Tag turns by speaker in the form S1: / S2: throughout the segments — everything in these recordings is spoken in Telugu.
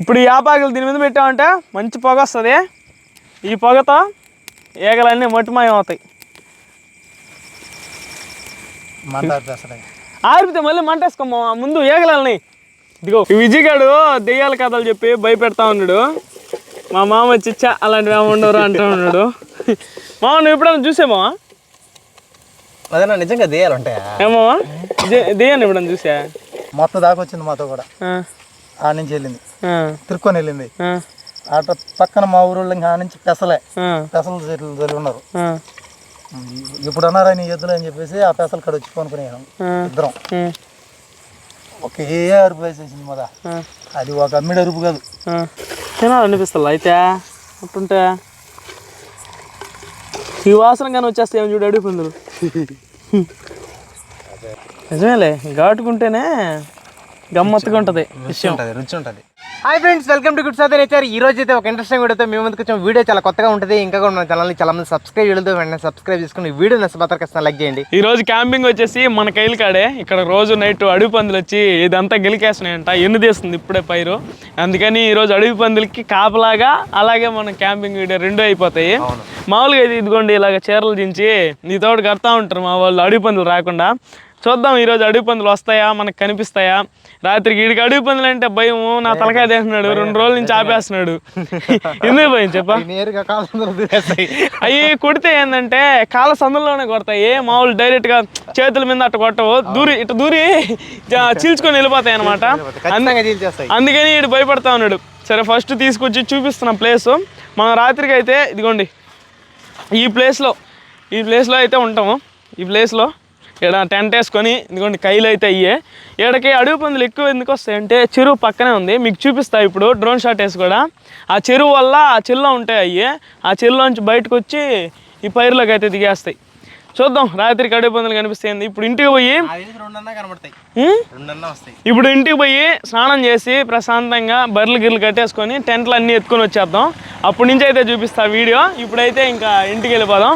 S1: ఇప్పుడు ఈ ఆపాకులు దీని మీద పెట్టామంటే మంచి పొగ వస్తుంది. ఈ పొగతో ఈగలన్నీ మట్టిమాయం అవుతాయి. ఆరిపితే మళ్ళీ మంటేసుకోమా ముందు ఏగలని ఇదిగో విజయగాడు దెయ్యాల కథలు చెప్పి భయపెడతా ఉన్నాడు. మా మామ చిచ్చా అలాంటివి ఏమి ఉండరు అంటూ ఉన్నాడు. మామ నువ్వు ఎప్పుడైనా చూసామా
S2: అదేనా నిజంగా దేయాలు ఉంటాయా?
S1: ఏమో దెయ్యాన్ని ఎప్పుడైనా చూసా?
S2: మొత్తం దాకా వచ్చింది మాతో కూడా.
S1: ఆ,
S2: నుంచి వెళ్ళింది. తిరుక్కొని వెళ్ళింది. అటు పక్కన మా ఊరోళ్ళు ఇంకా ఆ నుంచి పెసలే. పెసలు చెట్లు చల్లి ఉన్నారు. ఇప్పుడు అన్నారా నీ ఎద్దులు అని చెప్పేసి ఆ పెసలు కాడ వచ్చి కొనుక్కునేయాం
S1: ఆ,
S2: ఇద్దరం. ఒకే అరుపు వేసేసింది మొద. అది ఒక అమ్మిడి అరుపు కాదు.
S1: తినాలనిపిస్తుంది అయితే? అట్టుంటే ఈ వాసన కానీ వచ్చేస్తే ఏమి చూడు అడుగు నిజమేలే ఘాటుకుంటేనే గమ్మత్తుగా ఉంటుంది విషయం.
S2: ఉంటుంది రుచి ఉంటుంది.
S3: Hi friends welcome to good sir nature ఈ రోజు అయితే ఒక ఇంట్రెస్టింగ్ వీడియోతో మేము ముందుకు వచ్చాం. వీడియో చాలా కొత్తగా ఉంటుంది. ఇంకా కూడా మన ఛానల్ని చాలా మంది సబ్స్క్రైబ్ చేయలేదు. వెంటనే సబ్స్క్రైబ్ చేసుకుని వీడియో నచ్చబోతారు ఖచ్చితంగా లైక్ చేయండి.
S1: ఈ రోజు క్యాంపింగ్ వచ్చేసి మన కైలు కాడే. ఇక్కడ రోజు నైట్ అడవి పందులు వచ్చి ఇదంతా గెలికేస్తున్నాయంట. ఎన్ని తీస్తుంది ఇప్పుడే పైరు? అందుకని ఈ రోజు అడవి పందులకి కాపలాగా అలాగే మన క్యాంపింగ్ వీడియో రెండు అయిపోతాయి. మామూలుగా ఇది ఇదిగోండి ఇలాగ చీరలు దించి నీతోటి కడతా ఉంటారు మా వాళ్ళు అడవి పందులు రాకుండా. చూద్దాం ఈరోజు అడవి పందులు వస్తాయా? మనకు కనిపిస్తాయా? రాత్రికి వీడికి అడవి పందులు అంటే భయం నా తలకాయ తీస్తున్నాడు రెండు రోజుల నుంచి ఆపేస్తున్నాడు. ఎందుకు భయం చెప్పా?
S2: కాలం
S1: అవి కొడితే ఏంటంటే కాళ్ళ సందులోనే కొడతాయి. ఏ మామూలు డైరెక్ట్గా చేతుల మీద అట్ట కొట్టవు. దూరి ఇటు దూరి చీల్చుకొని వెళ్ళిపోతాయి అనమాట అందుకని ఇటు భయపడతా ఉన్నాడు. సరే ఫస్ట్ తీసుకొచ్చి చూపిస్తున్న ప్లేస్ మనం రాత్రికి అయితే ఇదిగోండి ఈ ప్లేస్లో ఈ ప్లేస్లో అయితే ఉంటాము. ఈ ప్లేస్లో ఇక్కడ టెంట్ వేసుకొని ఇదిగోండి కైలు అయితే అయ్యే ఈడకి అడవి పందులు ఎక్కువ ఎందుకు వస్తాయంటే చెరువు పక్కనే ఉంది మీకు చూపిస్తా ఇప్పుడు డ్రోన్ షాట్ వేసి కూడా. ఆ చెరువు వల్ల ఆ చెల్లో ఉంటాయి అయ్యి. ఆ చెల్లోంచి బయటకు వచ్చి ఈ పైరులోకి అయితే దిగేస్తాయి. చూద్దాం రాత్రికి అడవి పందులు కనిపిస్తాయి ఇప్పుడు ఇంటికి పోయి ఇప్పుడు ఇంటికి పోయి స్నానం చేసి ప్రశాంతంగా బర్రెలు గిర్రెలు కట్టేసుకొని టెంట్లు అన్నీ ఎత్తుకొని వచ్చేద్దాం. అప్పటి నుంచి అయితే చూపిస్తా వీడియో. ఇప్పుడైతే ఇంకా ఇంటికి వెళ్ళిపోదాం.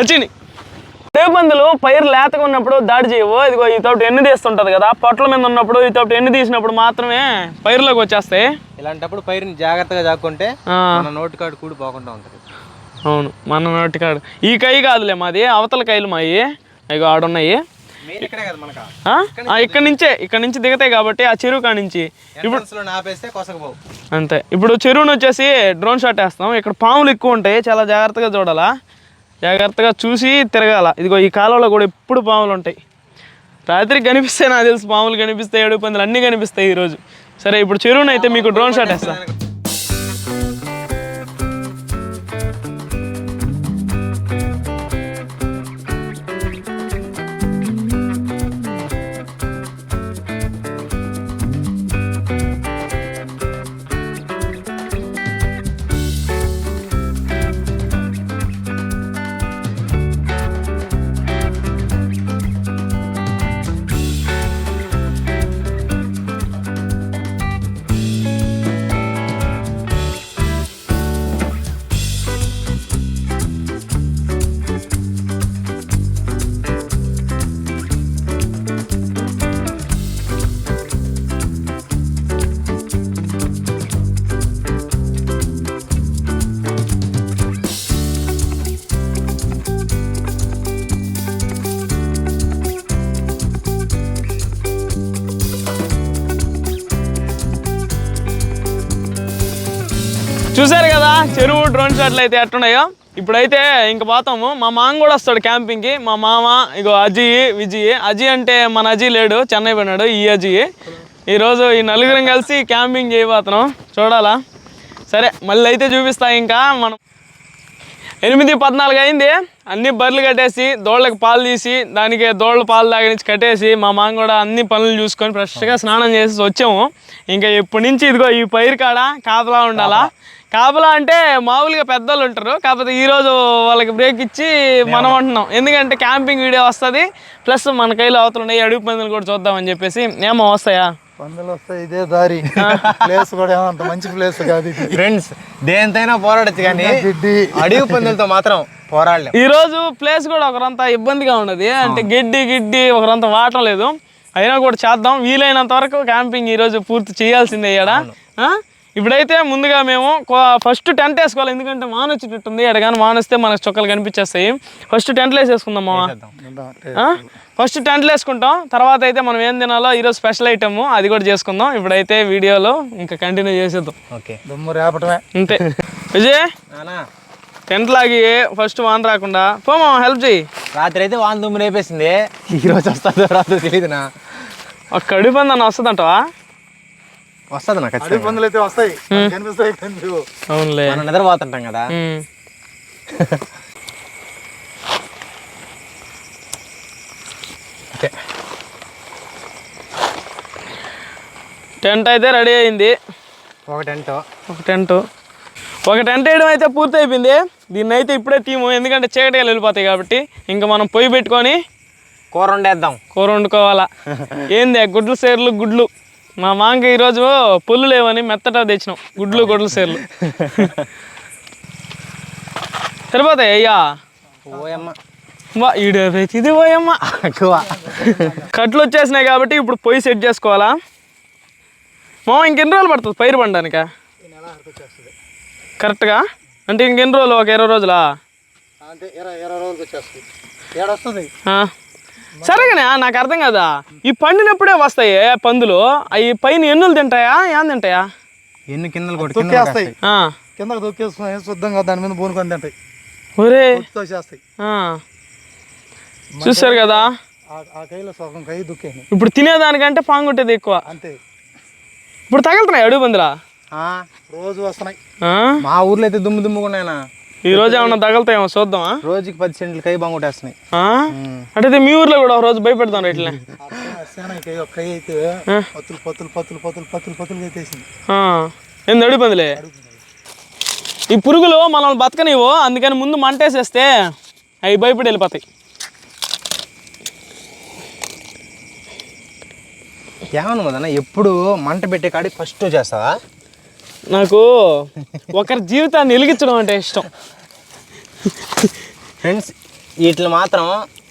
S1: వచ్చింది రేపందులు పైరు లేతగా ఉన్నప్పుడు దాడి చేయవు. ఇదిగో ఈ తోటి ఎన్ని తీస్తుంటది కదా పొట్ల మీద ఉన్నప్పుడు ఈ తోటి ఎన్ని తీసినప్పుడు మాత్రమే పైరులోకి వచ్చేస్తాయి.
S3: ఇలాంటప్పుడు పైరుని జాగ్రత్తగా మన నోటి కాడు కూడి పోకుండా ఉంటుంది.
S1: అవును మన నోటి కాడు ఈ కై కాదులే మాది అవతల కాయలు మాయి. ఇగో ఆడున్నాయి.
S3: ఇక్కడే
S1: నుంచే ఇక్కడ నుంచి దిగుతాయి కాబట్టి ఆ చెరువు కాడ నుంచి.
S3: కొసకపోవు
S1: అంతే. ఇప్పుడు చెరువును వచ్చేసి డ్రోన్ షాట్ వేస్తాం. ఇక్కడ పాములు ఎక్కువ ఉంటాయి. చాలా జాగ్రత్తగా చూడాలా. జాగ్రత్తగా చూసి తిరగాల. ఇదిగో ఈ కాలంలో కూడా ఎప్పుడు పాములు ఉంటాయి. రాత్రికి కనిపిస్తే నాకు తెలుసు పాములు కనిపిస్తాయి ఏడు పందులు అన్నీ కనిపిస్తాయి ఈరోజు. సరే ఇప్పుడు చెరువును అయితే మీకు డ్రోన్ షాట్ వేస్తాను చూసారు కదా చెరువు డ్రోన్ షాట్లు అయితే ఎట్టున్నాయో ఇప్పుడైతే ఇంక పోతాము. మా మామ కూడా వస్తాడు క్యాంపింగ్కి మా మామ ఇగో అజయ్ విజయ్ అజయ్ అంటే మన అజయ్ లేడు చెన్నై పోయినాడు ఈ అజయ్ ఈరోజు ఈ నలుగురం కలిసి క్యాంపింగ్ చేయబోతున్నాం. చూడాలా? సరే మళ్ళీ అయితే చూపిస్తా ఇంకా. మనం ఎనిమిది పద్నాలుగు అయింది. అన్ని బర్రెలు కట్టేసి దోళ్ళకి పాలు తీసి దానికి దోళ్ళ పాలు తాగనిచ్చి కట్టేసి మా మామ కూడా అన్ని పనులు చూసుకొని ఫ్రెష్గా స్నానం చేసి వచ్చాము. ఇంకా ఎప్పటి నుంచి ఇదిగో ఈ పైరు కాడ కాపలా ఉండాలా? కాపలా అంటే మామూలుగా పెద్దోళ్ళు ఉంటారు. కాకపోతే ఈరోజు వాళ్ళకి బ్రేక్ ఇచ్చి మనం అంటున్నాం. ఎందుకంటే క్యాంపింగ్ వీడియో వస్తుంది. ప్లస్ మన కైలో అవతల ఉన్నాయి అడుగు పందులు కూడా చూద్దామని చెప్పేసి. ఏమో వస్తాయా?
S2: పందులు వస్తాయి ఇదే దారి. ప్లేస్ కూడా ఏమంత మంచి ప్లేస్ కాదు
S3: ఫ్రెండ్స్ దేనితైనా పోరాడచ్చు కానీ అడవి పందులతో మాత్రం పోరాడలేం.
S1: ఈ రోజు ప్లేస్ కూడా ఒకరంతా ఇబ్బందిగా ఉన్నది. అంటే గడ్డి గిడ్డి ఒకరంతా వాటం లేదు. అయినా కూడా చేద్దాం. వీలైనంత వరకు క్యాంపింగ్ ఈ రోజు పూర్తి చేయాల్సిందే ఇక్కడ ఇప్పుడైతే ముందుగా మేము ఫస్ట్ టెంట్ వేసుకోవాలి. ఎందుకంటే వాన వచ్చేటట్టుంది. ఎడగాని వాన వస్తే మనకు చొక్కలు కనిపించేస్తాయి. ఫస్ట్ టెంట్లు వేసేసుకుందాం మామ ఫస్ట్ టెంట్లు వేసుకుంటాం. తర్వాత అయితే మనం ఏం తినాలో ఈరోజు స్పెషల్ ఐటమ్ అది కూడా చేసుకుందాం. ఇప్పుడైతే వీడియోలో ఇంకా కంటిన్యూ చేసేద్దాం.
S3: ఓకే.
S2: దుమ్ము రేపటమే.
S1: అంతే. విజయ్ టెంట్ లాగి ఫస్ట్ వాన రాకుండా. పో మామ హెల్ప్ చేయి
S3: రాత్రి అయితే వాన్ దుమ్ము రేపేసింది ఈ రోజు వస్తుందో రాదో తెలియదునా
S1: ఒక కడుపు అన్న వస్తుందంటవా
S3: వస్తుంది నాకు
S2: అడవి పందులు అయితే వస్తాయి. కనిపిస్తాయి పందులు
S1: అవునులే.
S3: మనం నిద్రపోతుంటాం కదా. ఓకే.
S1: టెంట్ అయితే రెడీ అయింది.
S3: ఒక టెంట్.
S1: ఒక టెంట్. ఒక టెంట్ వేయడం అయితే పూర్తి అయిపోయింది. దీన్ని అయితే ఇప్పుడే తీము. ఎందుకంటే చీకటిగా వెళ్ళిపోతాయి కాబట్టి ఇంకా మనం పొయ్యి పెట్టుకొని
S3: కూర వండేద్దాం.
S1: కూర వండుకోవాలా. ఏంది ఆ గుడ్లు సేర్లు గుడ్లు? మా మాంక ఈరోజు పుల్లు లేవని మెత్తట తెచ్చినాం. గుడ్లు గుడ్లు సేర్లు. సరిపోతాయి అయ్యా? ఇది పోయమ్మ కట్లు వచ్చేసినాయి కాబట్టి ఇప్పుడు పొయ్యి సెట్ చేసుకోవాలా? మా ఇంకెన్ని రోజులు పడుతుంది పైరు పండడానిక? కరెక్ట్గా? అంటే ఇంకెన్ని రోజులు? ఒక ఇరవై రోజులా?
S2: అంటే ఇరవై ఇరవై రోజులకి వచ్చేస్తుంది. ఏడొస్తుంది.
S1: సరేగానే నాకు అర్థం కదా? ఈ పండినప్పుడే వస్తాయి పందులు. అవి పైన ఎన్నులు తింటాయా? ఏం తింటాయా?
S3: ఎన్ని కిందలు
S2: తొక్కేస్తాయి. కిందకు దొక్కేసుకుని శుద్ధంగా దాని మీద బోనుకొని తింటాయి.
S1: ఒరే. ఆ. చూసారు కదా?
S2: ఆ- ఆ కైలో సగం కై దుక్కేని
S1: ఇప్పుడు తినేదానికంటే పాంగుంటేది ఎక్కువ.
S2: అంతే.
S1: ఇప్పుడు తగులుతున్నాయి అడుగు పందులా?
S2: రోజు వస్తున్నాయి.
S1: ఆ?
S3: మా ఊర్లో అయితే దుమ్ము దుమ్ముకున్నాయనా
S1: ఈ రోజు ఏమన్నా తగులుతాయేమో చూద్దామా?
S3: రోజుకి పది సెంట్లు కై బాగుంటేస్తున్నాయి?
S1: అంటే మీ ఊర్లో కూడా ఒక రోజు భయపెడతాం
S2: సేన కై అయితే పత్తులు పత్తులు పత్తులు పత్తులు పత్తులు పత్తులు ఎత్తేసింది
S1: ఆ. ఏంది అడుగు పందులే ఈ పురుగులు మనల్ని బతకనివ్వు అందుకని ముందు మంటేసేస్తే అవి భయపడి వెళ్ళిపోతాయి.
S3: ఏమన్నా మదన్న ఎప్పుడు మంట పెట్టే కాడికి ఫస్ట్ చేస్తావా?
S1: నాకు ఒకరి జీవితాన్ని వెలిగించడం అంటే ఇష్టం.
S3: ఫ్రెండ్స్ వీటిని మాత్రం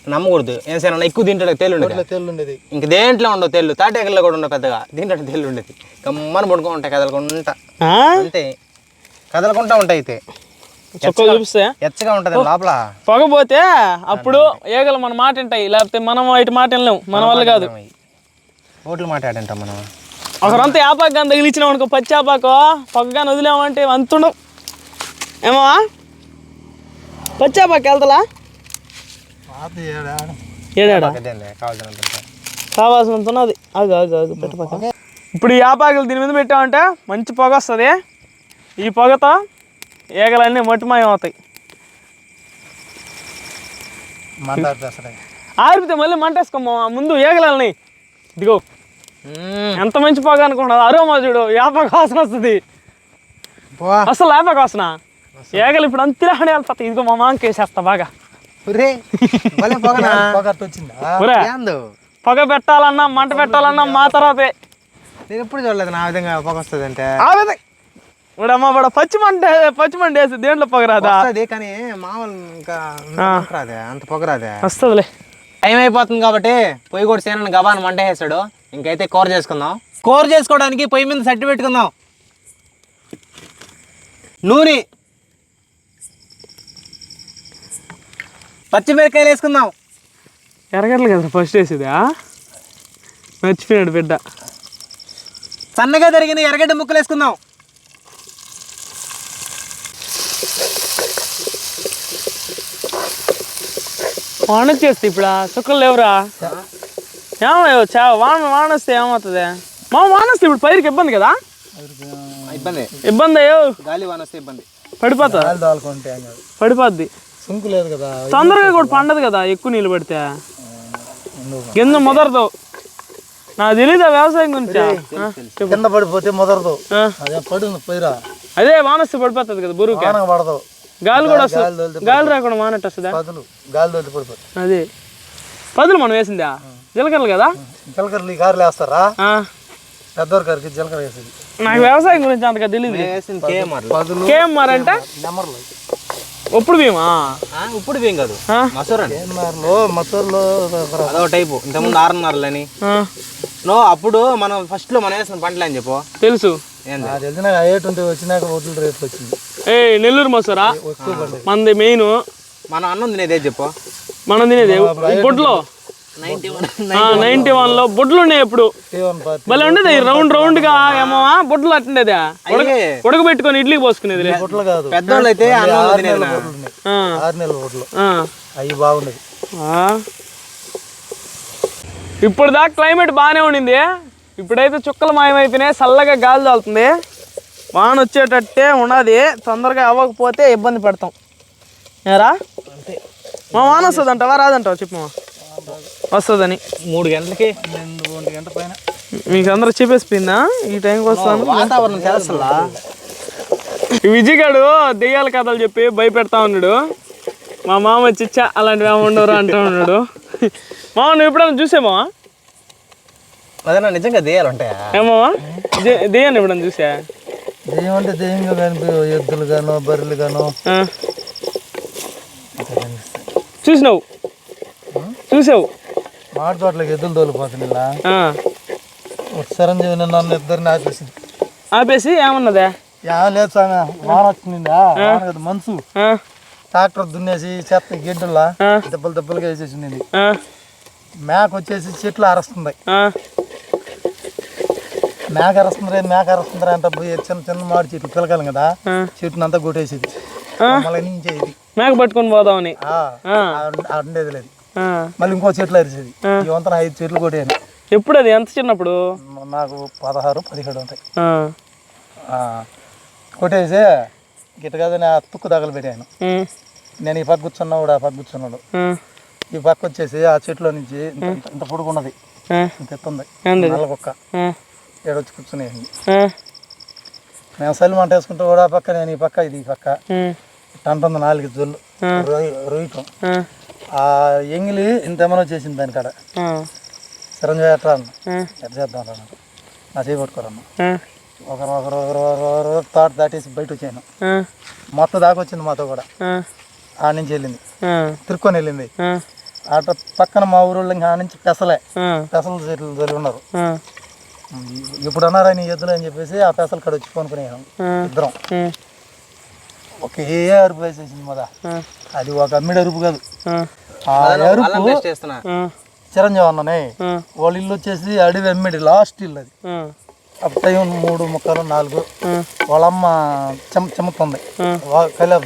S3: నమ్మకూడదు. ఏం సరే ఎక్కువ తింటాడు తేలు ఉండదు.
S2: తెల్లు ఉండేది.
S3: ఇంక దేంట్లో ఉండవు తెల్లు తాటేకల్లో కూడా ఉండవు పెద్దగా. దీంట్లో తెల్లు ఉండేది. గమ్మని పడుకో ఉంటాయి కదలకుంటా
S1: ఆ?
S3: అంతే. కదలకుంటా ఉంటాయి అయితే.
S1: చూపిస్తే
S3: ఎచ్చగా ఉంటుంది లోపల.
S1: పొగపోతే అప్పుడు ఏగలు మన మాట వింటాయి లేకపోతే మనం ఇటు మాట వినలేము మన వల్ల కాదు.
S3: ఓట్లు మాట్లాడంటాం మనం.
S1: ఒకరంతా యాపాకు కానీ తగిలిచ్చినాం అనుకో పచ్చి యాపాకు పొగగాని వదిలేమంటే అంతుండవు ఏమో పచ్చి యాపాకు వెళ్తలా? ఏడాడా?
S3: కావాల్సినంత
S1: ఉన్నది ఆగు ఆగు ఆగు పెట్టపక్క ఇప్పుడు ఈ యాపాకులు దీని మీద పెట్టామంటే మంచి పొగ వస్తుంది. ఈ పొగతో ఏగలన్నీ మట్టిమాయం అవుతాయి. ఆరిపితే మళ్ళీ మంటేసుకోమా ముందు ఏగలని ఇదిగో. ఎంత మంచి పొగ అనుకున్నావు? అరోమా చూడు యాపాకు వాసన వస్తుంది. అసలు యాపాకు వాసన ఏగలు ఇప్పుడు అంతిరాహణ వెళ్తాయి ఇదిగో మా మాంకి వేసేస్తా బాగా.
S3: ఒరే, భలే పొగనా?
S2: పొగట్టు వచ్చిందా
S1: ఒరే.
S3: ఏందో?
S1: పొగ పెట్టాలన్నా మంట పెట్టాలన్నా మా తర్వాతే.
S3: నేను ఎప్పుడు చూడలేదు నా విధంగా పొగ వస్తుంది అంటే
S1: ఆ విధంగా. ఇప్పుడు పచ్చి మంట పచ్చి మంట వేసి దేంట్లో పొగ రాదా?
S3: వస్తుంది కానీ మామూలు ఇంకా అంత రాదే అంత పొగ రాదే.
S1: వస్తుందిలే.
S3: టైం అయిపోతుంది కాబట్టి పొయ్యి కూడా సేనని గబాన్ మంట వేసాడు. ఇంకైతే కూర చేసుకుందాం. కూర చేసుకోవడానికి పొయ్యి మీద సట్టి పెట్టుకుందాం. నూనె. పచ్చిమిరకాయలు వేసుకుందాం.
S1: ఎరగట్లు కదా ఫస్ట్ వేసేదా మర్చిపోయాడు బిడ్డ.
S3: సన్నగా తరిగిన ఎర్రగడ్డ ముక్కలు వేసుకుందాం.
S1: వాన వచ్చేస్తే ఇప్పుడు చుక్కలు లేవురా? ఏమయ్యో చా వాన వాన వస్తే ఏమవుతుంది? మా వాన వస్తే ఇప్పుడు పైరుకి ఇబ్బంది కదా?
S3: ఇబ్బంది.
S1: ఇబ్బంది అయ్యో.
S3: గాలి వాన వస్తే ఇబ్బంది
S1: పడిపోతుంది పడిపోద్ది.
S2: సుంకు లేదు కదా.
S1: తొందరగా కూడా పండదు కదా ఎక్కువ నీళ్ళు పడితే? కింద మొదరదు. నాకు తెలీదా వ్యవసాయం గురించి.
S2: కింద పడిపోతే మొదరదు. అదే పడింది పైరా.
S1: అదే వానొస్తే పడిపోతుంది కదా
S2: వానకు పడదు.
S1: గాలి కూడా వస్తుంది.
S2: గాలి
S1: రాకుండా మానట్టు వస్తుందా?
S2: పదులు. గాలి పడిపోతుంది
S1: అదే. పదులు మనం వేసిందా? జీలకర్రలు కదా?
S2: జీలకర్రలు ఈ కారులు వేస్తారా? పెద్దవారి కారుకి జీలకర్ర వేసేది.
S1: నాకు వ్యవసాయం గురించి అంతగా తెలియదు
S3: వేసింది కేఎంఆర్
S1: అంటే? ఒప్పుడు భీమా?
S3: ఇప్పుడు బియ్యం కాదు.
S2: కేఎన్ఆర్లో మసూర్లో
S3: అదో టైపు. ఇంతకుముందు ఆరున్నరలు అని నో అప్పుడు మనం ఫస్ట్లో మనం వేసిన పంటలు అని చెప్పు.
S1: తెలుసు.
S2: తెలిసిన వచ్చినాక వడ్లు రేపు వచ్చింది.
S1: ఏ నెల్లూరు మసూరా? మనది మెయిన్.
S3: మనం అన్నం తినేదే చెప్పు?
S1: మనం తినేది బొడ్లో?
S3: Ninety one.
S1: లో బొడ్లు ఉన్నాయి ఎప్పుడు? భలే ఉండేది రౌండ్ రౌండ్గా ఏమో బొడ్లు అట్టుండేదా. ఉడకబెట్టుకొని ఇడ్లీకి పోసుకునేది
S3: పెద్దోళ్ళు అయితే
S2: ఆరు నెలల అవి బాగుండేది.
S1: ఇప్పుడు దాకా క్లైమేట్ బాగానే ఉండింది. ఇప్పుడైతే చుక్కలు మాయమైపోయినాయి చల్లగా గాలి తోలుతుంది వాన వచ్చేటట్టే ఉన్నది. తొందరగా అవ్వకపోతే ఇబ్బంది పడతాం. ఏరా? మా వాన వస్తుంది అంటావా రాదంటావా? చెప్పు వస్తుందని.
S3: మూడు గంటలకి.
S2: రెండు ఒంటి గంట పైన.
S1: మీకు అందరూ చెప్పేసిపోయిందా? ఈ టైంకి వస్తాను.
S3: వాతావరణం
S1: విజయగాడు దెయ్యాల కథలు చెప్పి భయపెడతా ఉన్నాడు. మా మామ చిచ్చా అలాంటివి ఏమి ఉండరు అంటూ ఉన్నాడు. మామ నువ్వు ఎప్పుడైనా చూసామా
S3: అదేనా నిజంగా దేయాలు ఉంటాయా?
S1: ఏమో దెయ్యాన్ని ఎప్పుడైనా చూసా
S2: దెయ్యం అంటే దెయ్యంగా కనిపి ఎద్దులు గాను బర్రెలు గాను.
S1: చూసినావు? చూసావు?
S2: మాడి తోటలోకి ఎద్దులు తోలిపోతుంది. చిరంజీవి నన్ను ఇద్దరిని ఆపేసింది.
S1: ఆపేసి ఏమన్నదే?
S2: యా లేదు సామె వాన వచ్చిందా వాన కదా మనసు. ట్రాక్టర్ దున్నేసి చెత్త గిడ్డల్లా. దెబ్బలు దెబ్బలుగా వేసేసింది మేక వచ్చేసి చెట్లు అరస్తుంది. మేక అరస్తుంది మేక అరస్తుంది అంటే పోయి చిన్న చిన్న మాడి చెట్లు పిలకాలి కదా. చెట్టుని అంతా కొట్టేసేది. మళ్ళీ
S1: మేక పట్టుకొని పోదామని.
S2: ఉండేది లేదు. మళ్ళీ ఇంకో చెట్లు అరిసేది ఈ వంతన ఐదు చెట్లు కొట్టాను
S1: ఎప్పుడు అది ఎంత చిన్నప్పుడు?
S2: నాకు పదహారు పదిహేడు ఉంటాయి. కొట్టేసి గిట్ట కాదని ఆ తుక్కు తగలబెట్టాను.
S1: ఉమ్,
S2: నేను ఈ పక్క కూర్చున్నాడు ఆ పక్క కూర్చున్నాడు. ఈ పక్క వచ్చేసి ఆ చెట్లో నుంచి ఇంత పొడుగున్నది. ఇంత ఎత్తుంది? నల్ల కుక్క. ఏడొచ్చి కూర్చునేది
S1: ఆ,
S2: మేము సల్లి మంట వేసుకుంటూ కూడా ఆ పక్క నేను ఈ పక్క ఇది ఈ పక్క. అంటుంది నాలుగు జొల్లు. రొయ్య- రొయ్యటం
S1: ఆ,
S2: ఎంగిలి ఇంత ఏమైనా వచ్చేసింది దాని కాడ. చిరంజీవి ఎట్రా అన్న? ఎట్లా చేద్దాం అన్నాడు నా చేయి పట్టుకోరన్న. ఒకరు ఒకరు ఒకరు ఒకరు ఒకరు తాట దాటేసి బయట వచ్చాను. మొత్తం దాకా వచ్చింది మాతో కూడా.
S1: ఆ,
S2: నుంచి వెళ్ళింది. తిరుక్కొని వెళ్ళింది. అట పక్కన మా ఊరోళ్ళు ఇంకా ఆ నుంచి పెసలే. పెసల చెట్లు తొలి ఉన్నారు. ఇప్పుడు అన్నారా నీ ఎద్దులు అని చెప్పేసి ఆ పెసల కాడ వచ్చి కొనుక్కునేసాం.
S1: ఆ,
S2: ఇద్దరం. ఒకే అరుపు వేసేసింది మదా. అది ఒక అమ్మిడి అరుపు కాదు. చిరంజీవి అన్ననే వాళ్ళ ఇల్లు వచ్చేసి అడవి అమ్మిడి లాస్ట్ ఇల్లు అది. టైం మూడు ముక్కలు నాలుగు. వాళ్ళమ్మ చెమ చెమతుంది. కైలాపు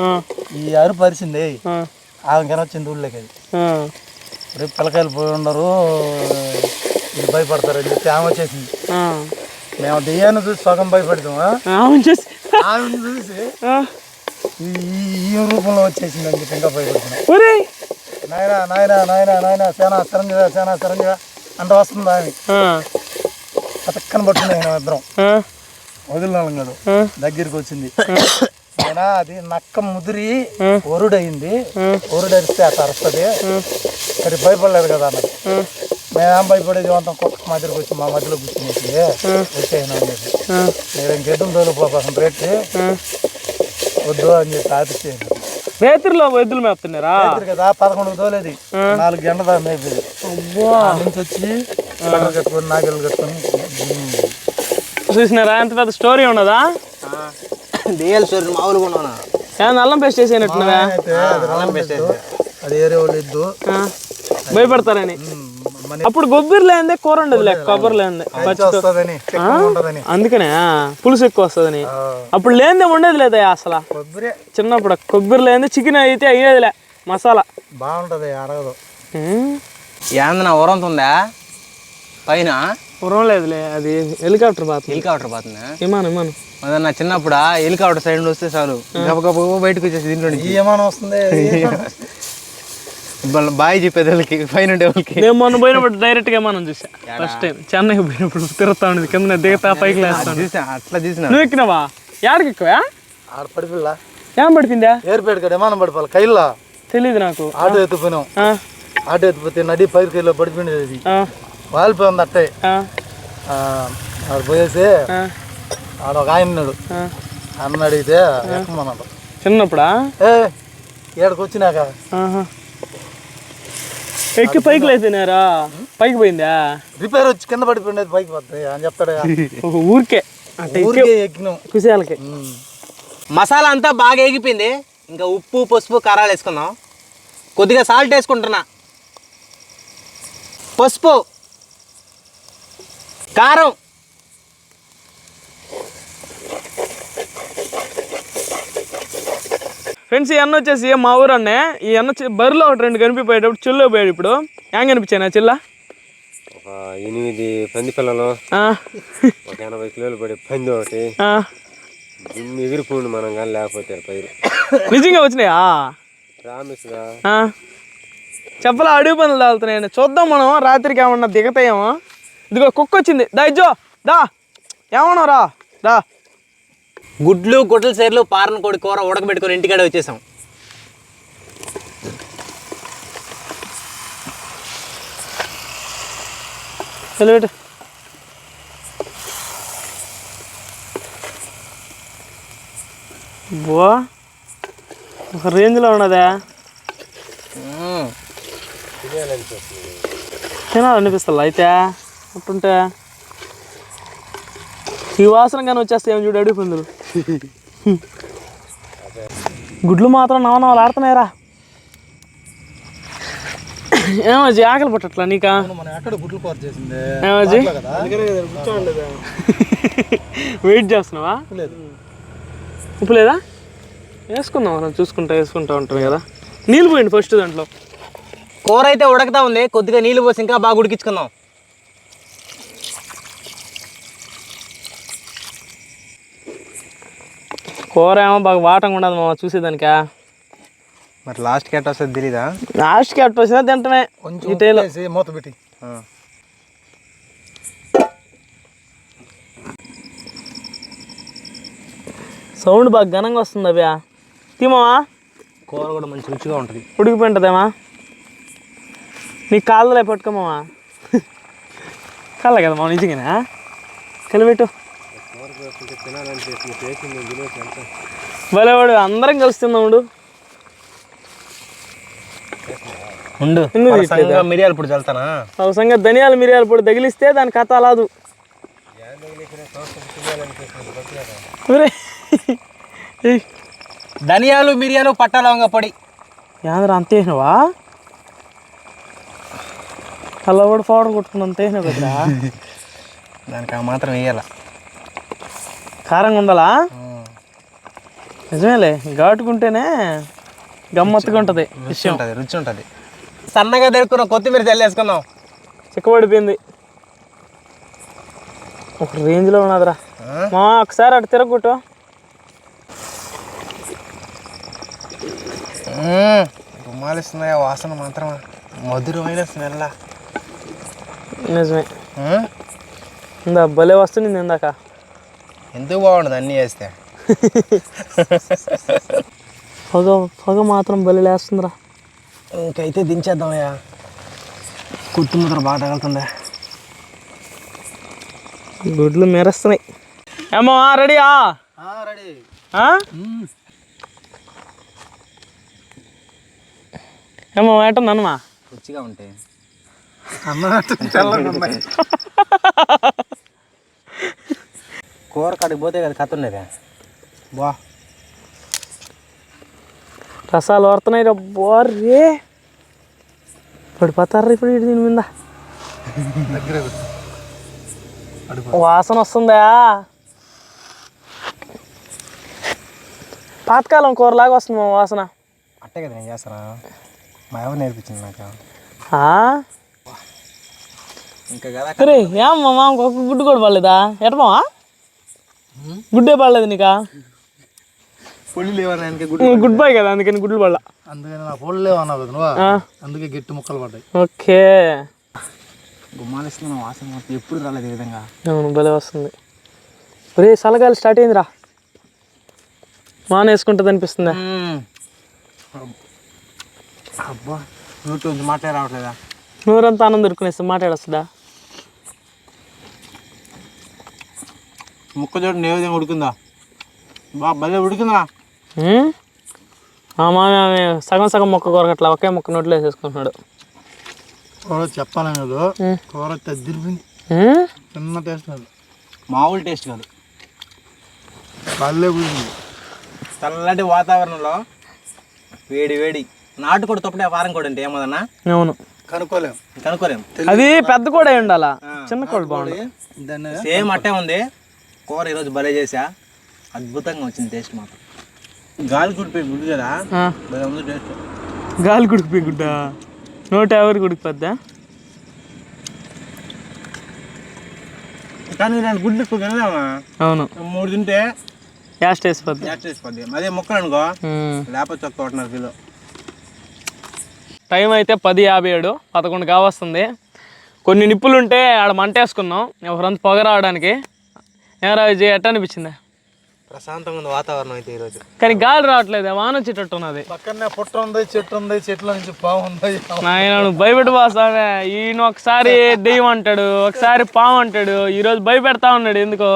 S1: ఆ,
S2: ఈ అరుపు అరిసింది.
S1: ఆ,
S2: ఆమెకైనా వచ్చింది ఊళ్ళోకి అది. రేపు పిల్లకాయలు పోయి ఉండరు ఇది భయపడతారని చెప్పి ఆమె వచ్చేసింది. మేము దెయ్యాన్ని చూసి సగం భయపడతామా
S1: అవును చేసి.
S2: ఈ రూపంలో వచ్చేసింది అని చెప్పి ఇంకా భయపడుతున్నాం. నాయనా నాయనా నాయనా నాయనా సేనా చిరంజీవి సేనా చిరంజీవి. అంటే వస్తుంది ఆమె.
S1: ఆ,
S2: పక్కన పట్టుకున్నాయి మేము ఇద్దరం. వదిలినాం కాదు. దగ్గరికి వచ్చింది. ఆయన అది నక్క ముదిరి. ఒరుడయింది.
S1: ఆ.
S2: ఒరుడరిస్తే అట్లా అరుస్తుంది మరి భయపడలేదు కదా అన్నది. మేమేం భయపడేది? అంతా కుక్క మధ్యలోకి వచ్చి మా మధ్యలో కూర్చునేసింది వచ్చేయను అని చెప్పి
S1: ఆ,
S2: మీరు ఇంకెడ్డం తోలిపోసం రేట్
S1: ఆ.
S2: వద్దు అని చెప్పి ఆపిచ్చేయండి
S1: రేత్రిలో ఎద్దులు మేపుతున్నారా?
S2: రైతులు కదా పదకొండుకు తోలేది. నాలుగు గంటల దాకా మేపేది. ఆ నుంచి వచ్చి బట్టలు కట్టుకొని నాగలు కట్టుకొని. ఉమ్.
S1: చూసినారా? ఎంత పెద్ద స్టోరీ ఉన్నదా?
S3: స్టోరీ మామూలుగా ఉన్నాను
S1: ఏమన్నా అల్లం పేస్ట్
S2: అయితే అది ఏరే వాళ్ళు ఇద్దు.
S1: భయపడతారని. అప్పుడు కొబ్బరి లేదే కూర ఉండదు లేక కొబ్బరి లేదే అందుకనే పులుసు ఎక్కువ వస్తుందని. అప్పుడు లేదే ఉండేది లేదా అసలు.
S2: కొబ్బరి.
S1: చిన్నప్పుడు కొబ్బరి లేదే చికెన్ అయితే అయ్యేదిలే మసాలా.
S2: బాగుంటది అరగదు.
S1: ఉమ్,
S3: ఏంది నా ఉరంత ఉందా? పైన?
S1: ఉరం లేదులే అది హెలికాప్టర్ బాత్.
S3: హెలికాప్టర్ పోతుందా
S1: విమానం విమానం.
S3: అదే నా చిన్నప్పుడు? హెలికాప్టర్ సైడ్ వస్తే చాలు. గబ బయటకు వచ్చేసి దీంట్లో
S2: ఏమైనా వస్తుంది
S3: బాయ్ చెప్పేది వాళ్ళకి పైన ఉండే వాళ్ళకి
S1: నేను మొన్న పోయినప్పుడు డైరెక్ట్గా విమానం చూసా. ఫస్ట్ టైం చెన్నై పోయినప్పుడు తిరుగుతా ఉండేది కింద దిగతా పైకి లేస్తాను
S3: చూసా అట్లా చూసిన.
S1: నువ్వు ఎక్కినావా? యాడికి ఎక్కువా?
S2: ఆడ పడిపిల్ల
S1: ఏం పడుతుందా
S2: ఏర్పేట కాడ ఏమైనా పడిపోవాలి? కైల్లా?
S1: తెలియదు నాకు.
S2: ఆటో ఎత్తుపోయినాం
S1: ఆ,
S2: ఆటో ఎత్తిపోతే నడి పైరు కైలో పడిపోయింది అది.
S1: ఆ,
S2: వాలిపోయింది అట్టే. ఆడ పోయేసి ఆడ ఒక ఆయన. అన్న అడిగితే ఎక్కమన్నాడు.
S1: చిన్నప్పుడా?
S2: ఏ ఏడకి వచ్చినాక?
S1: ఆహా. ఎక్కి పైకి లేచినారా? పైకి పోయిందా?
S2: రిపేర్ వచ్చి కింద పడిపోయింది పైకి పోతుంది అని చెప్తాడు
S1: ఊరికే.
S2: ఊరికే ఎక్కినాం.
S1: కుశాలకి
S3: మసాలా అంతా బాగా ఏగిపోయింది. ఇంకా ఉప్పు పసుపు కారాలు వేసుకుందాం. కొద్దిగా సాల్ట్ వేసుకుంటున్నా. పసుపు. కారం.
S1: ఫ్రెండ్స్ ఈ అన్న వచ్చేసి మా ఊరు అన్నే ఈ అన్న బరిలో ఒకటి రెండు కనిపిపోయేటప్పుడు చిల్లు పోయాడు ఇప్పుడు. ఏం కనిపించాను చిల్ల?
S4: ఎనిమిది పంది పిల్లలు. ఒక ఎనభై కిలోలు పడే పంది ఒకటి. ఎగిరిపోండి మనం కానీ లేకపోతే పైరు.
S1: నిజంగా వచ్చినాయా?
S4: ప్రామిస్గా.
S1: చెప్పలా అడుగు పనులు తాగుతున్నాయండి. చూద్దాం మనం రాత్రికి ఏమన్నా దిగతాయేమో. ఇదిగో కుక్క వచ్చింది. దా ఇజ్జో దా. ఏమన్నావు రా దా.
S3: గుడ్లు గుడ్ల సేర్లు పారన కోడి కూర ఉడకబెట్టుకొని ఇంటికాడ వచ్చేసాం.
S1: తెలియటు బో ఒక రేంజ్లో ఉన్నదా? తినాలనిపిస్తుంది అయితే అట్టుంటే. ఈ వాసన కానీ వచ్చేస్తే ఏం చూడు అడుగు పందులు. గుడ్లు మాత్రం నవనవలు ఆడుతున్నాయిరా. ఏమో ఆకలి పట్టట్లా నీకా?
S2: మనం ఎక్కడ గుడ్లు కూర చేసింది.
S1: ఏమోజీ
S2: కదా?
S1: వెయిట్ చేస్తున్నావా?
S2: లేదు.
S1: ఉప్పు లేదా? వేసుకుందాం మనం చూసుకుంటా వేసుకుంటా ఉంటాం కదా. నీళ్ళు పోయండి ఫస్ట్ దాంట్లో.
S3: కూర అయితే ఉడకతా ఉంది కొద్దిగా నీళ్ళు పోసి ఇంకా బాగా ఉడికించుకుందాం.
S1: కూర ఏమో బాగా వాటంగా ఉండదు మామ చూసేదానికా?
S3: మరి లాస్ట్ ఎట్ వస్తుంది తెలీదా?
S1: లాస్ట్కి అట్టు వచ్చినా తింటమే.
S2: కొంచెం మూత పెట్టి.
S1: సౌండ్ బాగా ఘనంగా వస్తుంది అభ్యా తీమావా
S3: కూర కూడా మంచి రుచిగా ఉంటుంది.
S1: ఉడికిపోయింటుందేమా? నీ కాళ్ళలో పట్టుకోమావా కాళ్ళ కదా మా నిజంగానా? కలిపెట్టు. భలేవాడు అందరం కలిసి తిందాముడు
S3: ఉండు. మిరియాల పొడి చల్లుతానా?
S1: ఒక సంగతి ధనియాల మిరియాల పొడి తగిలిస్తే దాని కథ అలాదు
S3: ధనియాలు మిరియాలు పట్టా లవంగ పొడి.
S1: యాంద్ర అంత వేసినవా? అలా కూడా పౌడర్ కొట్టుకుని అంత వేసినావు కదరా
S3: దానికి ఆ మాత్రం వేయాల.
S1: కారంగా ఉండాలా? నిజమేలే ఘాటుకుంటేనే గమ్మత్తుగా ఉంటుంది
S3: రుచి ఉంటుంది రుచి ఉంటుంది. సన్నగా దొరుకున్న కొత్తిమీర చల్లేసుకుందాం.
S1: చిక్కబడిపోయింది. ఒక రేంజ్లో ఉన్నదిరా. మా ఒకసారి అటు తిరగొట్టు
S3: గుమ్మాలిస్తున్నాయి వాసన మాత్రం మధురమైన స్మెల్
S1: నిజమే. ఇందా భలే వస్తుంది ఇందాక.
S3: ఎందుకు బాగుండదు అన్నీ వేస్తే
S1: పొగ పొగ మాత్రం భలే లేస్తుందిరా.
S3: ఇంకైతే దించేద్దామయ్యా. కొత్తిమీర బాగా తగులుతుందా.
S1: గుడ్లు మెరుస్తున్నాయి. ఏమో రెడీయా?
S2: రెడీ.
S1: ఏమో ఏటం నన్నమా
S3: రుచిగా ఉంటాయి
S2: ఉన్నాయి
S3: కూర కాడికి పోతే కదా కథ ఉండేది బా.
S1: రసాలు వస్తున్నాయి రా బోర్రే. పడిపోతారు ఇప్పుడు ఇటు దీని మీద. వాసన వస్తుందా? పాతకాలం కూరలాగా వస్తుంది మా వాసన.
S3: అట్టే కదా నేను చేస్తానా? మా ఎవరు నేర్పించింది నాకు?
S1: ఆ?
S3: ఇంకా కదా
S1: ఏం మా మామకు ఒక గుడ్డు కూడా పడలేదా? ఎటమావా గుడ్డే పడలేదు నీకా? గుడ్ బాయ్ కదా అందుకని గుడ్లు పడలా.
S2: అందుకని నా పొడి లేవు అన్నావు కదా నువ్వు? అందుకే గట్టి ముక్కలు పడ్డాయి.
S1: ఓకే.
S3: గుమ్మాలిస్తున్న వాసన ఎప్పుడు రాలేదు ఈ విధంగా.
S1: అవును భలే వస్తుంది. ఒరే సలగాలి స్టార్ట్ అయిందిరా. మాన వేసుకుంటుంది అనిపిస్తుందా
S3: అబ్బా నోటి మాట్లాడి రావట్లేదా?
S1: నూరంతా ఆనందం దొరుకునేస్తే మాట్లాడొస్తుందా?
S3: ముక్క చోటు ఏ విధంగా ఉడికిందా? బా భలే ఉడికిందా?
S1: మామ ఆమె సగం సగం మొక్క కొరకట్లా ఒకే మొక్క నోట్లో వేసేసుకుంటున్నాడు.
S2: కూర చెప్పాను కదా. కూర తద్దిరిపోయింది? చిన్న టేస్ట్ అది
S3: మామూలు టేస్ట్ కాదు.
S2: పల్లె పోయింది
S3: చల్లటి వాతావరణంలో వేడి వేడి నాటుకోడి తప్పుడే వారం కూడా అంటే ఏమదన్నా?
S1: అవును.
S2: కనుక్కోలేం.
S3: కనుక్కోలేం.
S1: అది పెద్ద కూడా ఉండాలా? చిన్న కూడా బాగుంది
S2: దాన్ని
S3: సేమ్ అట్టే ఉంది. కూర ఈరోజు భలే చేసా అద్భుతంగా వచ్చింది టేస్ట్ మాత్రం గాలి కుడిపోయి గుడ్డు కదా?
S1: ఆ,
S3: భలే ఉంది టేస్ట్.
S1: గాలి కుడికిపోయి గుడ్డ? నూట యాభై కుడికిపోద్దా
S3: కానీ నేను గుడ్డు ఎక్కువ తినలేమా?
S1: అవును.
S3: మూడు తింటే
S1: యాస్ట్ వేసిపోద్ది.
S3: గ్యాస్ చేసిపోద్ది అదే ముక్కలు అనుకో.
S1: ఉమ్.
S3: లేకపోతే ఒక్క ఒకటిన్నర కిలో.
S1: టైం అయితే పది యాభై ఏడు పదకొండు కావస్తుంది. కొన్ని నిప్పులు ఉంటే ఆడ మంట వేసుకున్నాం ఎవరంత పొగ రావడానికి. ఏరా విజయ్ ఎట్ట అనిపించింది?
S3: ప్రశాంతంగా ఉంది వాతావరణం అయితే ఈరోజు.
S1: కానీ గాలి రావట్లేదు వాన వచ్చేటట్టు ఉన్నది
S2: పక్కనే పుట్ట ఉంది చెట్టు ఉంది చెట్ల నుంచి పాము ఉంది.
S1: నాయన నువ్వు భయపెట్టి పోస్తానే ఈయన ఒకసారి దెయ్యం అంటాడు ఒకసారి పాము అంటాడు ఈరోజు భయపెడతా ఉన్నాడు ఎందుకో?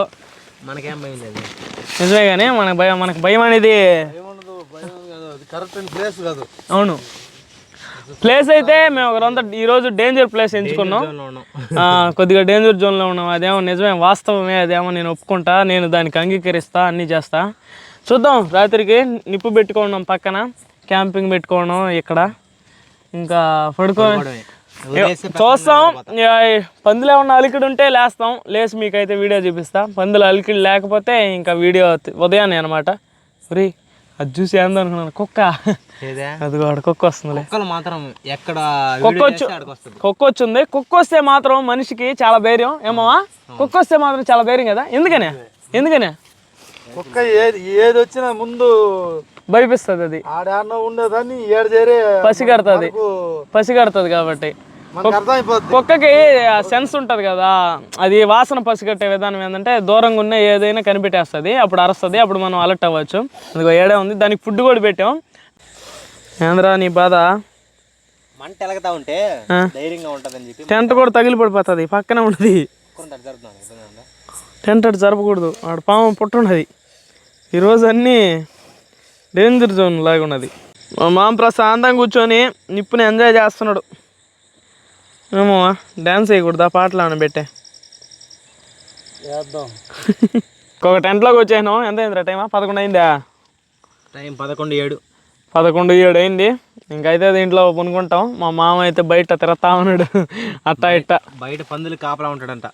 S3: మనకేం భయం లేదు.
S1: నిజమే కానీ మనకు భయం మనకు భయం అనేది
S2: ఏముండదు భయం కాదు అది కరెక్ట్ ప్లేస్ కాదు.
S1: అవును. ప్లేస్ అయితే మేము ఒకరంతా ఈరోజు డేంజర్ ప్లేస్ ఎంచుకున్నాం. కొద్దిగా డేంజర్ జోన్లో ఉన్నాం. అదేమో నిజమే వాస్తవమే అదేమో నేను ఒప్పుకుంటా నేను దానికి అంగీకరిస్తా అన్నీ చేస్తా. చూద్దాం రాత్రికి నిప్పు పెట్టుకోవడం పక్కన క్యాంపింగ్ పెట్టుకోవడం ఇక్కడ. ఇంకా పడుకో చూస్తాం. ఈ పందులు ఏమన్నా అలికిడి ఉంటే లేస్తాం. లేచి మీకైతే వీడియో చూపిస్తా. పందులు అలికిడి లేకపోతే ఇంకా వీడియో ఉదయాన్నే అనమాట ఫ్రీ అది చూసి ఏందనుకున్నాను కుక్క.
S3: ఏదే?
S1: అది కూడా కుక్క వస్తుందిలే.
S3: కుక్కలు మాత్రం ఎక్కడ
S1: కుక్క వచ్చు.
S3: వస్తుంది.
S1: కుక్క వచ్చింది. కుక్క వస్తే మాత్రం మనిషికి చాలా ధైర్యం. ఏమవా కుక్క వస్తే మాత్రం చాలా ధైర్యం కదా? ఎందుకనే? ఎందుకనే?
S2: కుక్క ఏది ఏది వచ్చినా ముందు
S1: భయపిస్తుంది అది.
S2: ఆడాన్న ఉండేదాన్ని ఏడు చేరే
S1: పసిగడుతుంది. పసిగడుతుంది కాబట్టి. కుక్కకి సెన్స్ ఉంటుంది కదా. అది వాసన పసిగట్టే విధానం ఏంటంటే దూరంగా ఉన్న ఏదైనా కనిపెట్టేస్తుంది అప్పుడు అరుస్తుంది అప్పుడు మనం అలర్ట్ అవ్వచ్చు. అదిగో ఏడే ఉంది దానికి ఫుడ్ కూడా పెట్టాం. ఏంద్రా నీ బాధ?
S3: మంట ఎలగతా ఉంటే. ధైర్యంగా ఉంటుందని చెప్పి
S1: టెంట్ కూడా తగిలి పడిపోతుంది పక్కనే
S3: ఉందా?
S1: టెంట్ అటు జరపకూడదు ఆడ పాము పుట్టున్నది ఈరోజు అన్నీ డేంజర్ జోన్ లాగా ఉన్నది మా మామ ప్రశాంతంగా కూర్చొని నిప్పుని ఎంజాయ్ చేస్తున్నాడు. ఏమో డ్యాన్స్ వేయకూడదా పాటలు అని పెట్టే?
S2: వేద్దాం
S1: ఒక టెంట్లోకి వచ్చాను ఎంత అయిందిరా టైమా పదకొండు అయిందా?
S3: టైం పదకొండు ఏడు.
S1: పదకొండు ఏడు అయింది. ఇంకైతే దీంట్లో పనుకుంటాం. మా మామ అయితే బయట తిరగతా ఉన్నాడు. అట్టా ఇట్ట.
S3: బయట పందులు కాపలా ఉంటాడంట.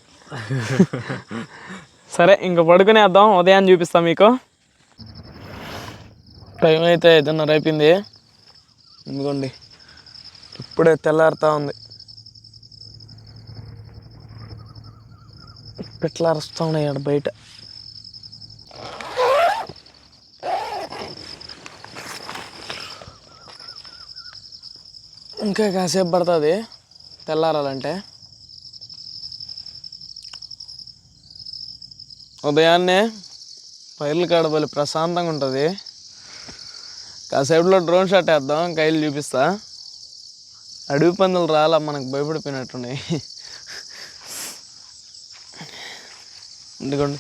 S1: సరే ఇంక పడుకునేద్దాం. ఉదయాన్ని చూపిస్తాం మీకు. టైం అయితే ఐదున్నర అయిపోయింది. ఇదిగోండి ఇప్పుడే తెల్లారుతా ఉంది. పెట్ల అరుస్తూ ఉన్నాయి ఆడ బయట. ఇంకా కాసేపు పడుతుంది తెల్లారాలంటే. ఉదయాన్నే పైర్లు కాడబలి ప్రశాంతంగా ఉంటుంది. కాసేపులో డ్రోన్ షాట్ వేద్దాం కైలు చూపిస్తా. అడవి పందులు రాలా మనకు భయపడిపోయినట్టున్నాయి. ఇదిగోండి.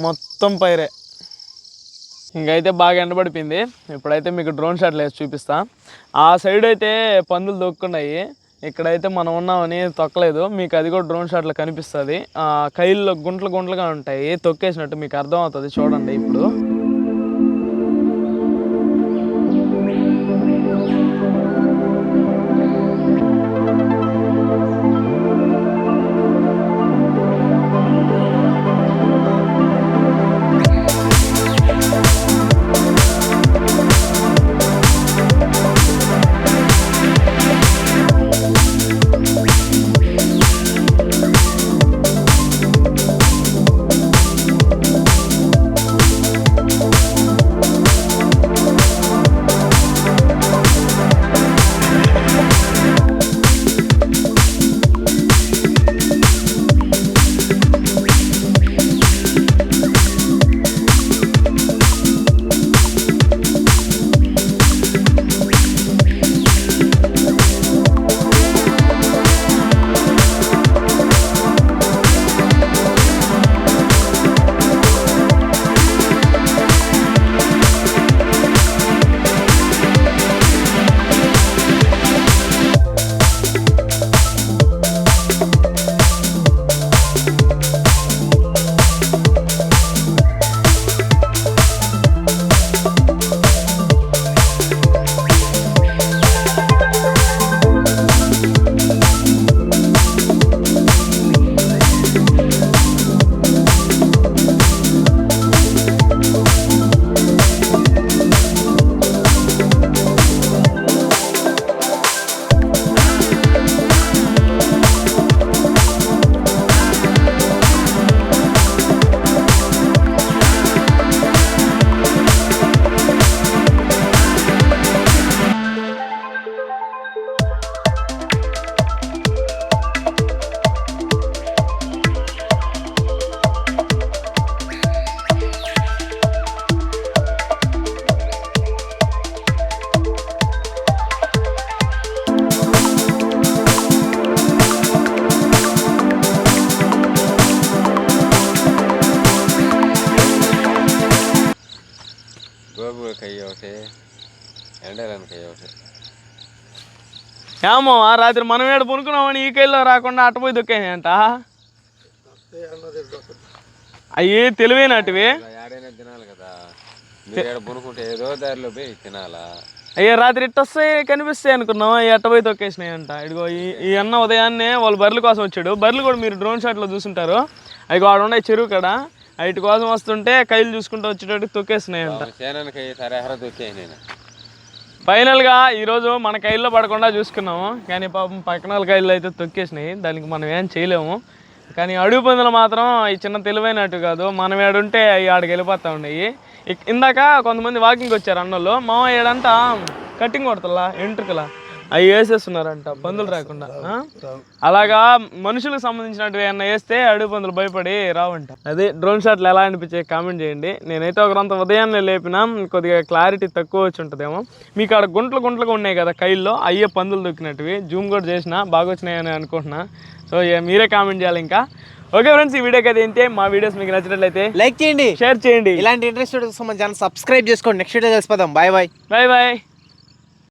S1: మొత్తం పైరే. ఇంకైతే బాగా ఎండబడిపోయింది. ఇప్పుడైతే మీకు డ్రోన్ షాట్లు వేసి చూపిస్తా. ఆ సైడ్ అయితే పందులు దొక్కున్నాయి. ఇక్కడైతే మనం ఉన్నామని తొక్కలేదు. మీకు అది కూడా డ్రోన్ షాట్లో కనిపిస్తుంది. ఆ కైల్లో గుంటలు గుంటలుగా ఉంటాయి. తొక్కేసినట్టు మీకు అర్థం అవుతుంది చూడండి ఇప్పుడు. ఏమో ఆ రాత్రి మనం ఏడు పునుకున్నామని ఈ కైల్లో రాకుండా అట్టపోయి దొక్కేయంట అవి తెలివైనటివి
S4: ఏదో దారిలో పోయి తినాలా?
S1: అయ్యే రాత్రి ఇట్ట వస్తాయి కనిపిస్తాయి అనుకున్నాం ఈ అట్టపోయి తొక్కేసినాయి అంట ఇదిగో ఈ అన్న ఉదయాన్నే వాళ్ళు బర్రెల కోసం వచ్చాడు. బర్రెలు కూడా మీరు డ్రోన్ షాట్లో చూసుంటారు. అవి ఆడ ఉన్నాయి చెరువు కాడ. వాటి కోసం వస్తుంటే కైలు చూసుకుంటూ వచ్చేటట్టు తొక్కేసినాయి అంట
S4: సేనానికి సరే హర దొక్కాయి నేను
S1: ఫైనల్గా ఈరోజు మన కైల్లో పడకుండా చూసుకున్నాము. కానీ పాపం పక్కన వాళ్ళ కైల్లో అయితే తొక్కేసినాయి. దానికి మనం ఏం చేయలేము. కానీ అడుగు పందులు మాత్రం ఈ చిన్న తెలివైనట్టు కాదు. మనం ఏడుంటే అవి ఆడికి వెళ్ళిపోతూ ఉన్నాయి. ఇందాక కొంతమంది వాకింగ్ వచ్చారు అన్నోళ్ళు. మా ఏడంతా కటింగ్ కొడతలా ఎంట్రుకలా అవి వేసేస్తున్నారంట పందులు రాకుండా? అలాగా మనుషులకు సంబంధించినట్టు ఏమన్నా వేస్తే అడుగు పందులు భయపడి రావంట. అదే డ్రోన్ షాట్లు ఎలా అనిపించే కామెంట్ చేయండి. నేనైతే ఒకరంత ఉదయాన్నే లేపినా కొద్దిగా క్లారిటీ తక్కువ వచ్చి ఉంటుందేమో. మీకు ఆడ గుంటలు గుంటలుగా ఉన్నాయి కదా కైల్లో అయ్యే పందులు దొక్కినట్టువి జూమ్ కూడా చేసిన బాగా వచ్చినాయని అనుకుంటున్నా. సో మీరే కామెంట్ చేయాలి ఇంకా. ఓకే ఫ్రెండ్స్ ఈ వీడియోకి అయితే ఏంటి మా వీడియోస్ మీకు నచ్చినట్లయితే
S3: లైక్ చేయండి.
S1: షేర్ చేయండి.
S3: ఇలాంటి ఇంట్రెస్ట్ ఛానల్ సబ్స్క్రైబ్ చేసుకోండి. Next video కలిసిపోదాం. Bye bye
S1: bye bye